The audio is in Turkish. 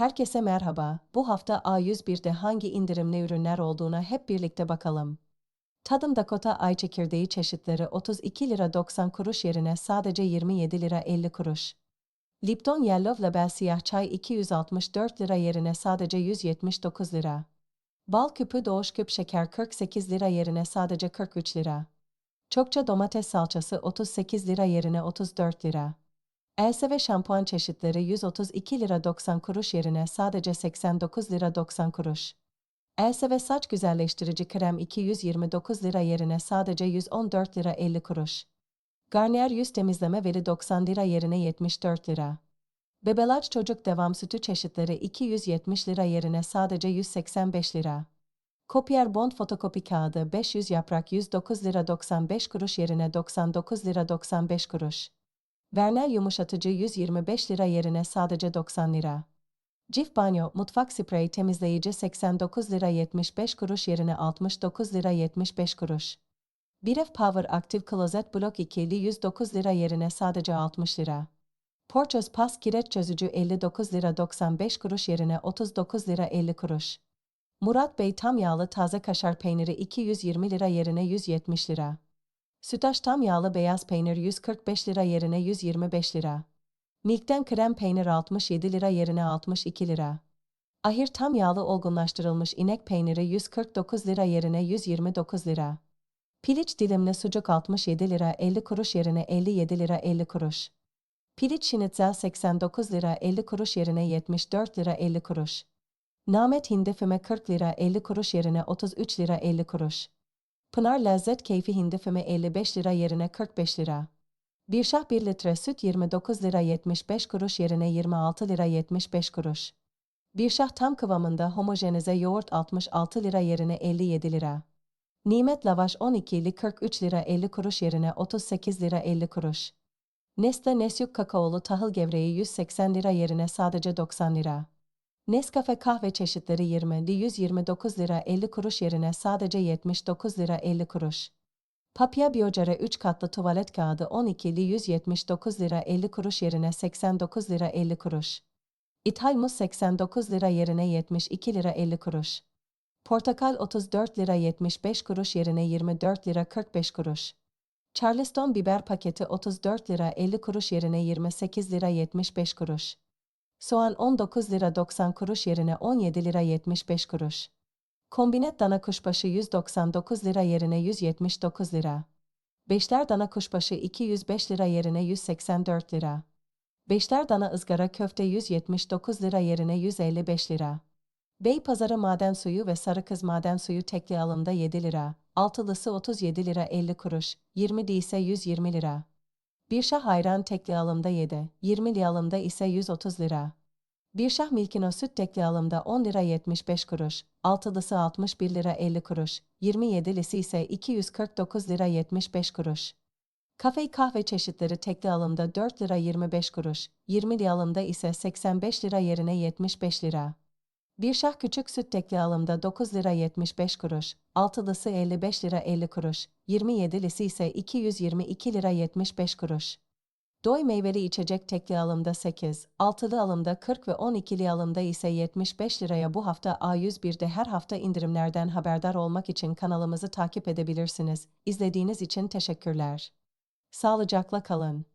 Herkese merhaba. Bu hafta A101'de hangi indirimli ürünler olduğuna hep birlikte bakalım. Tadım Dakota ay çekirdeği çeşitleri 32 lira 90 kuruş yerine sadece 27 lira 50 kuruş. Lipton Yellow Label siyah çay 264 lira yerine sadece 179 lira. Bal küpü doğuş küp şeker 48 lira yerine sadece 43 lira. Çokça domates salçası 38 lira yerine 34 lira. Else ve şampuan çeşitleri 132 lira 90 kuruş yerine sadece 89 lira 90 kuruş. Else ve saç güzelleştirici krem 229 lira yerine sadece 114 lira 50 kuruş. Garnier yüz temizleme veri 90 lira yerine 74 lira. Bebelac çocuk devam sütü çeşitleri 270 lira yerine sadece 185 lira. Kopyer bond fotokopi kağıdı 500 yaprak 109 lira 95 kuruş yerine 99 lira 95 kuruş. Vernel yumuşatıcı 125 lira yerine sadece 90 lira. Cif banyo mutfak spreyi temizleyici 89 lira 75 kuruş yerine 69 lira 75 kuruş. Biref Power Active Closet Block ikili 109 lira yerine sadece 60 lira. Porçöz Pas Kireç Çözücü 59 lira 95 kuruş yerine 39 lira 50 kuruş. Murat Bey tam yağlı taze kaşar peyniri 220 lira yerine 170 lira. Sütaş tam yağlı beyaz peynir 145 lira yerine 125 lira. Milk'ten krem peynir 67 lira yerine 62 lira. Ahir tam yağlı olgunlaştırılmış inek peyniri 149 lira yerine 129 lira. Piliç dilimli sucuk 67 lira 50 kuruş yerine 57 lira 50 kuruş. Piliç şinitzel 89 lira 50 kuruş yerine 74 lira 50 kuruş. Namet hindi füme 40 lira 50 kuruş yerine 33 lira 50 kuruş. Pınar Lezzet Keyfi Hindi füme 55 lira yerine 45 lira. Bir şah 1 litre süt 29 lira 75 kuruş yerine 26 lira 75 kuruş. Bir şah tam kıvamında homojenize yoğurt 66 lira yerine 57 lira. Nimet lavaş 12'li 43 lira 50 kuruş yerine 38 lira 50 kuruş. Nestle Nesyuk kakaolu tahıl gevreği 180 lira yerine sadece 90 lira. Nescafe kahve çeşitleri 20'li 129 lira 50 kuruş yerine sadece 79 lira 50 kuruş. Papya Biocare 3 katlı tuvalet kağıdı 12'li 179 lira 50 kuruş yerine 89 lira 50 kuruş. İthal muz 89 lira yerine 72 lira 50 kuruş. Portakal 34 lira 75 kuruş yerine 24 lira 45 kuruş. Charleston biber paketi 34 lira 50 kuruş yerine 28 lira 75 kuruş. Soğan 19 lira 90 kuruş yerine 17 lira 75 kuruş. Kombinet dana kuşbaşı 199 lira yerine 179 lira. Beşler dana kuşbaşı 205 lira yerine 184 lira. Beşler dana ızgara köfte 179 lira yerine 155 lira. Beypazarı maden suyu ve sarı kız maden suyu tekli alımda 7 lira. Altılısı 37 lira 50 kuruş, 20 ise 120 lira. Bir şah hayran tekli alımda 7, 20 alımda ise 130 lira. Bir şah milkino süt tekli alımda 10 lira 75 kuruş, altılısı 61 lira 50 kuruş, 27'lisi ise 249 lira 75 kuruş. Kafe kahve çeşitleri tekli alımda 4 lira 25 kuruş, 20 alımda ise 85 lira yerine 75 lira. Bir şah küçük süt tekli alımda 9 lira 75 kuruş, altılısı 55 lira 50 kuruş, 27'lisi ise 222 lira 75 kuruş. Doy meyveli içecek tekli alımda 8, altılı alımda 40 ve 12'li alımda ise 75 liraya bu hafta A101'de her hafta indirimlerden haberdar olmak için kanalımızı takip edebilirsiniz. İzlediğiniz için teşekkürler. Sağlıcakla kalın.